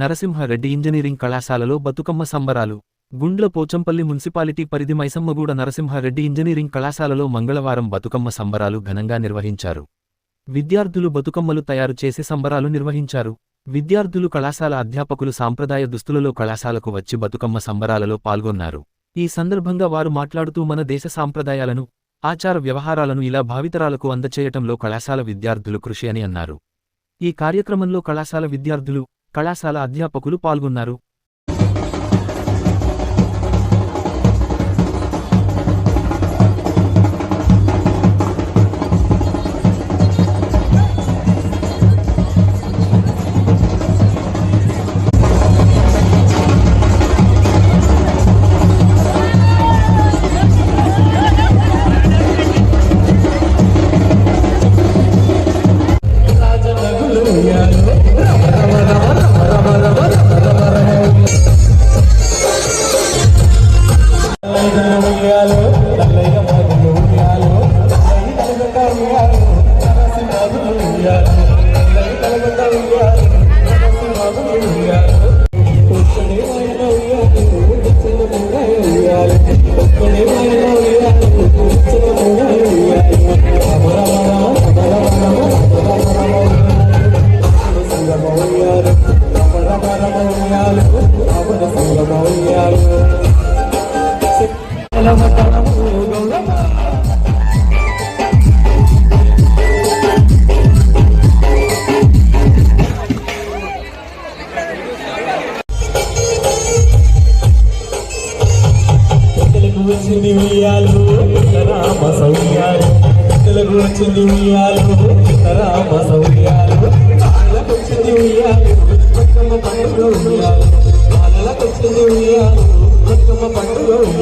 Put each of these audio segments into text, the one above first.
Narasimha Reddy engineering కళాశాలలో బతుకమ్మ సంబరాలు. Gundla Pochampally municipality పరిధి మైసమ్మగూడ నరసింహారెడ్డి ఇంజనీరింగ్ కళాశాలలో మంగళవారం బతుకమ్మ సంబరాలు ఘనంగా నిర్వహించారు. విద్యార్థులు బతుకమ్మలు తయారు చేసి సంబరాలు నిర్వహించారు. విద్యార్థులు కళాశాల అధ్యాపకులు సాంప్రదాయ దుస్తులలో కళాశాలకు వచ్చి బతుకమ్మ సంబరాలలో పాల్గొన్నారు. ఈ సందర్భంగా వారు మాట్లాడుతూ మన దేశ సాంప్రదాయాలను ఆచార వ్యవహారాలను ఇలా భావితరాలకు అందచేయటంలో కళాశాల విద్యార్థులు కృషి అని అన్నారు. ఈ కార్యక్రమంలో కళాశాల విద్యార్థులు కళాశాల అధ్యాపకులు పాల్గొన్నారు. తెలుగు వచ్చింది ఉయ్యాలు రామ సౌర్యాలు తెలుగు వచ్చింది ఉయ్యాలు రామ సౌర్యాలు బాలలకు వచ్చింది ఉయ్యాలు బతుకమ్మ పండుగ ఉయ్యాలు ఉయ్యాలు శ్రీలక్ష్మి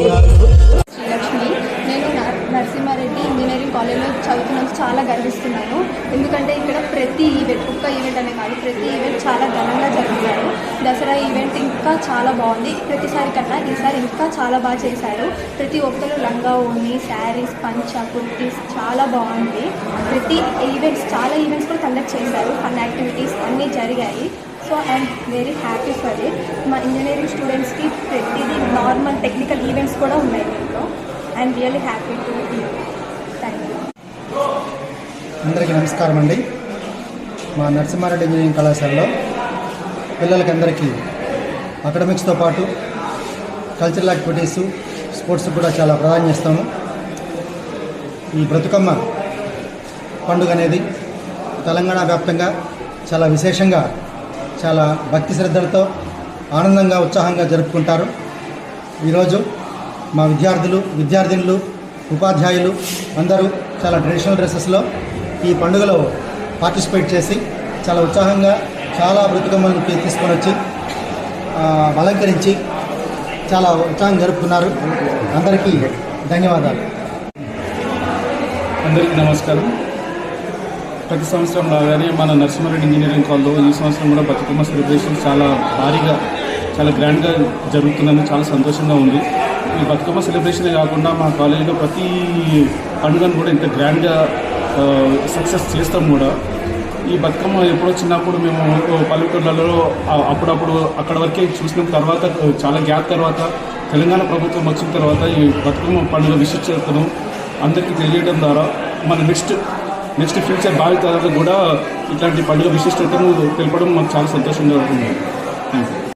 నేను న- నరసింహారెడ్డి ఇంజనీరింగ్ కాలేజ్లో చదువుతున్నందుకు చాలా గర్విస్తున్నాను. ఎందుకంటే ఇక్కడ ప్రతి ఈవెంట్ ఒక్క ఈవెంట్ అనే కాదు ప్రతి ఈవెంట్ చాలా ఘనంగా జరుగుతారు దసరా ఈవెంట్ ఇంకా చాలా బాగుంది. ప్రతిసారి కన్నా ఈసారి ఇంకా చాలా బాగా చేశారు. ప్రతి ఒక్కరు లంగా ఓని శారీస్ పంచ కుర్తీస్ చాలా బాగుంది. ప్రతి ఈవెంట్స్ చాలా ఈవెంట్స్ కూడా కండక్ట్ చేశారు. ఫన్ యాక్టివిటీస్ అన్నీ జరిగాయి. So I'm very happy for it. మా ఇంజనీరింగ్ స్టూడెంట్స్కి నార్మల్ టెక్నికల్ ఈవెంట్స్ కూడా ఉన్నాయి దీంట్లో. I'm really happy to thank you అందరికీ నమస్కారం అండి. మా నరసింహారెడ్డి ఇంజనీరింగ్ కళాశాలలో పిల్లలకి అందరికీ అకాడమిక్స్తో పాటు కల్చరల్ యాక్టివిటీస్ స్పోర్ట్స్ కూడా చాలా ప్రాధాన్యం ఇస్తాము. ఈ బ్రతుకమ్మ పండుగ అనేది తెలంగాణ వ్యాప్తంగా చాలా విశేషంగా చాలా భక్తి శ్రద్ధలతో ఆనందంగా ఉత్సాహంగా జరుపుకుంటారు. ఈరోజు మా విద్యార్థులు విద్యార్థినులు ఉపాధ్యాయులు అందరూ చాలా ట్రెడిషనల్ డ్రెస్సెస్లో ఈ పండుగలో పార్టిసిపేట్ చేసి చాలా ఉత్సాహంగా చాలా బ్రతుకమ్మలను తీసుకొని వచ్చి అలంకరించి చాలా ఉత్సాహం జరుపుకున్నారు. అందరికీ ధన్యవాదాలు. అందరికీ నమస్కారం. ప్రతి సంవత్సరం లాగానే మన నరసింహారెడ్డి ఇంజనీరింగ్ కాలేజ్లో ఈ సంవత్సరం కూడా బతుకమ్మ సెలబ్రేషన్ చాలా భారీగా చాలా గ్రాండ్గా జరుగుతుందని చాలా సంతోషంగా ఉంది. ఈ బతుకమ్మ సెలబ్రేషనే కాకుండా మా కాలేజీలో ప్రతి పండుగను కూడా ఇంత గ్రాండ్గా సక్సెస్ చేస్తాం కూడా. ఈ బతుకమ్మ ఎప్పుడో చిన్నప్పుడు మేము పల్లెటూళ్ళలో అప్పుడప్పుడు అక్కడ వరకే చూసిన. తర్వాత చాలా గ్యాప్ తర్వాత తెలంగాణ ప్రభుత్వం వచ్చిన తర్వాత ఈ బతుకమ్మ పండుగ విశిష్టతను అందరికీ తెలియడం ద్వారా మన నెక్స్ట్ నెక్స్ట్ ఫ్యూచర్ భావితరాలకు కూడా ఇట్లాంటి పండుగ విశిష్టతను తెలపడం మాకు చాలా సంతోషంగా ఉంటుంది thank you